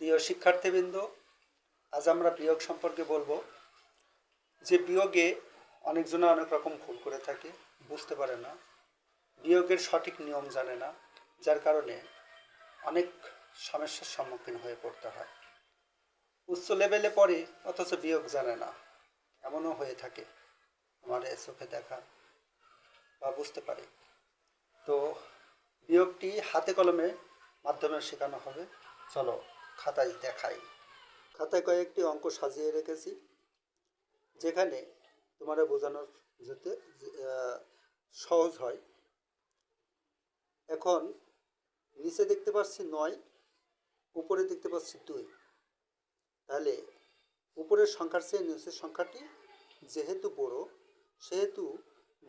প্রিয় শিক্ষার্থীবৃন্দ, আজ আমরা বিয়োগ সম্পর্কে বলব। যে বিয়োগে অনেকজনে অনেক রকম ভুল করে থাকে, বুঝতে পারে না। বিয়োগের সঠিক নিয়ম জানে না, যার কারণে অনেক সমস্যার সম্মুখীন হয়ে পড়তে হয়। উচ্চ লেভেলে পড়ে, অথচ বিয়োগ জানে না। এমনও হয়ে থাকে, আমার চোখে দেখা বা বুঝতে পারে। তো বিয়োগটি হাতে কলমে মাধ্যমে শেখানো হবে। চলো খাতায় দেখাই। খাতায় কয়েকটি অঙ্ক সাজিয়ে রেখেছি, যেখানে তোমার বোঝানোর যেতে সহজ হয়। এখন নিচে দেখতে পাচ্ছি নয়, উপরে দেখতে পাচ্ছি দুই। তাহলে উপরের সংখ্যার চেয়ে নিচের সংখ্যাটি যেহেতু বড়, সেহেতু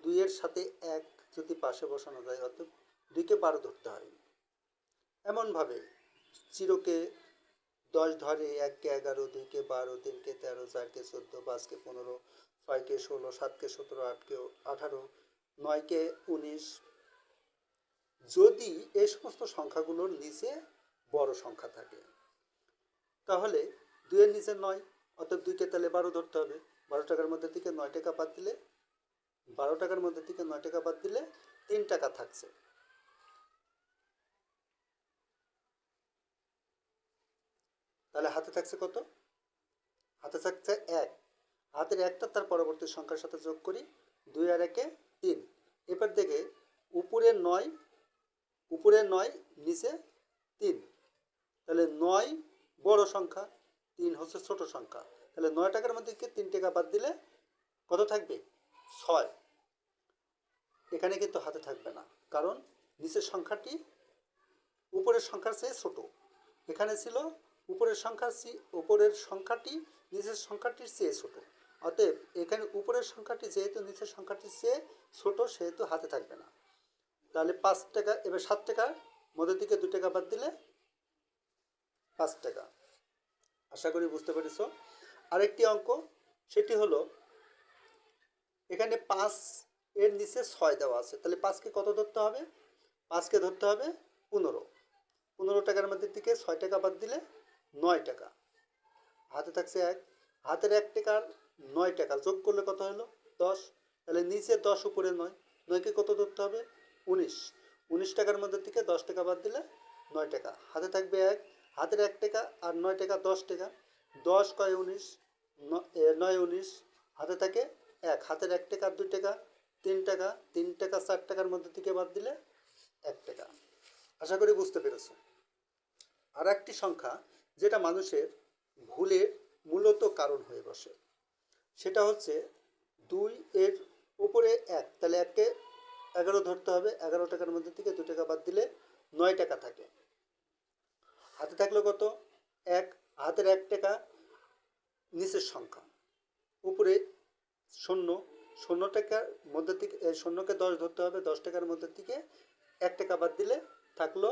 দুইয়ের সাথে এক যদি পাশে বসানো যায়, অর্থাৎ দুইকে বারো ধরতে হয়। এমনভাবে চিরকে দশ ধরে এককে এগারো, দুইকে বারো, তিনকে তেরো, চারকে চোদ্দ, পাঁচকে পনেরো, ছয়কে ষোলো, সাতকে সতেরো, আটকে আঠারো, নয়কে উনিশ। যদি এই সমস্ত সংখ্যাগুলোর নিচে বড় সংখ্যা থাকে, তাহলে দুইয়ের নিচে নয় অর্থাৎ দুইকে তাহলে বারো ধরতে হবে। বারো টাকার মধ্যে থেকে নয় টাকা বাদ দিলে, বারো টাকার মধ্যে থেকে নয় টাকা বাদ দিলে তিন টাকা থাকছে। তাহলে হাতে থাকছে কত? হাতে থাকছে এক। হাতের একটা, তার পরবর্তী সংখ্যার সাথে যোগ করি, দুই আর একে তিন। এবার দেখে উপরে নয় উপরে নয়, নিচে তিন। তাহলে নয় বড় সংখ্যা, তিন হচ্ছে ছোট সংখ্যা। তাহলে নয় টাকার মধ্যে তিন টাকা বাদ দিলে কত থাকবে? ছয়। এখানে কিন্তু হাতে থাকবে না, কারণ নিচের সংখ্যাটি উপরের সংখ্যার চেয়ে ছোট। এখানে ছিল উপরের সংখ্যা উপরের সংখ্যাটি নিচের সংখ্যাটির চেয়ে ছোট। অতএব এখানে উপরের সংখ্যাটি যেহেতু নিচের সংখ্যাটির চেয়ে ছোট, সেহেতু হাতে থাকবে না। তাহলে পাঁচ টাকা, এবার সাত টাকার মধ্যে দিকে দু টাকা বাদ দিলে পাঁচ টাকা। আশা করি বুঝতে পেরেছ। আরেকটি অঙ্ক, সেটি হলো, এখানে পাঁচ এর নিচে ছয় দেওয়া আছে। তাহলে পাঁচকে কত ধরতে হবে? পাঁচকে ধরতে হবে পনেরো। পনেরো টাকার মধ্যে থেকে ছয় টাকা বাদ দিলে নয় টাকা। হাতে থাকছে এক, হাতের এক টাকার নয় টাকা। যোগ করলে কত হলো? দশ। তাহলে নিচে দশ, উপরে নয়। নয়কে কত ধরতে হবে? উনিশ। উনিশ টাকার মধ্যে থেকে দশ টাকা বাদ দিলে নয় টাকা। হাতে থাকবে এক, হাতের এক টাকা আর নয় টাকা দশ টাকা। দশ কয় উনিশ? নয় উনিশ। হাতে থাকে এক। হাতের এক টাকা দুই টাকা, তিন টাকা। তিন টাকা চার টাকার মধ্যে থেকে বাদ দিলে এক টাকা। আশা করি বুঝতে পেরেছ। আর একটি সংখ্যা যেটা মানুষের ভুলের মূলত কারণ হয়ে বসে। সেটা হচ্ছে দুই এর উপরে এক। তাহলে এককে এগারো ধরতে হবে, এগারো টাকার মধ্যে থেকে দু টাকা বাদ দিলে নয় টাকা থাকে। হাতে থাকল কত? এক। হাতের এক টাকা নিচের সংখ্যা। উপরে শূন্য। শূন্য টাকার মধ্যে থেকে শূন্যকে দশ ধরতে হবে, দশ টাকার মধ্যে থেকে এক টাকা বাদ দিলে থাকল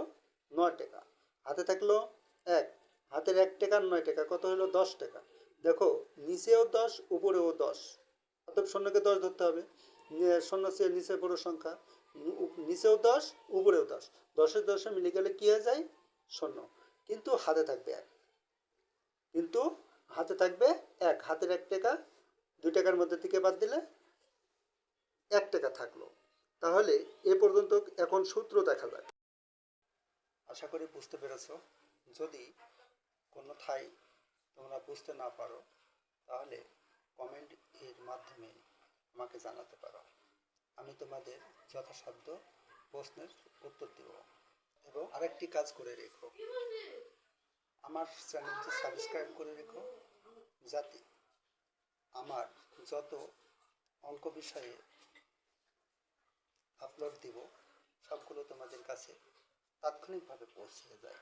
নয় টাকা। হাতে থাকল এক। হাতের এক টাকার নয় টাকা, কত হলো? দশ টাকা। দেখো, নিচেও দশ, উপরেও দশ। অতএব শূন্যকে দশ ধরতে হবে। শূন্য চেয়ে নিচে বড় সংখ্যা। নিচেও দশ, উপরেও দশ। দশের দশে মিলে গেলে কী হয়ে যায়? শূন্য কিন্তু হাতে থাকবে এক। কিন্তু হাতে থাকবে এক। হাতের এক টাকা, দুই টাকার মধ্যে থেকে বাদ দিলে এক টাকা থাকল। তাহলে এ পর্যন্ত এখন সূত্র দেখা যায় আশা করি বুঝতে পেরেছ। যদি ঠাই তোমরা বুঝতে না পারো, তাহলে কমেন্ট এর মাধ্যমে আমাকে জানাতে পারো। আমি তোমাদের যথাসাধ্য প্রশ্নের উত্তর দেব এবং আরেকটি কাজ করে রেখো। আমার চ্যানেলটি সাবস্ক্রাইব করে রেখো যাতে আমার যত অঙ্ক বিষয়ে আপলোড দিব, সবগুলো তোমাদের কাছে তাৎক্ষণিকভাবে পৌঁছে যায়।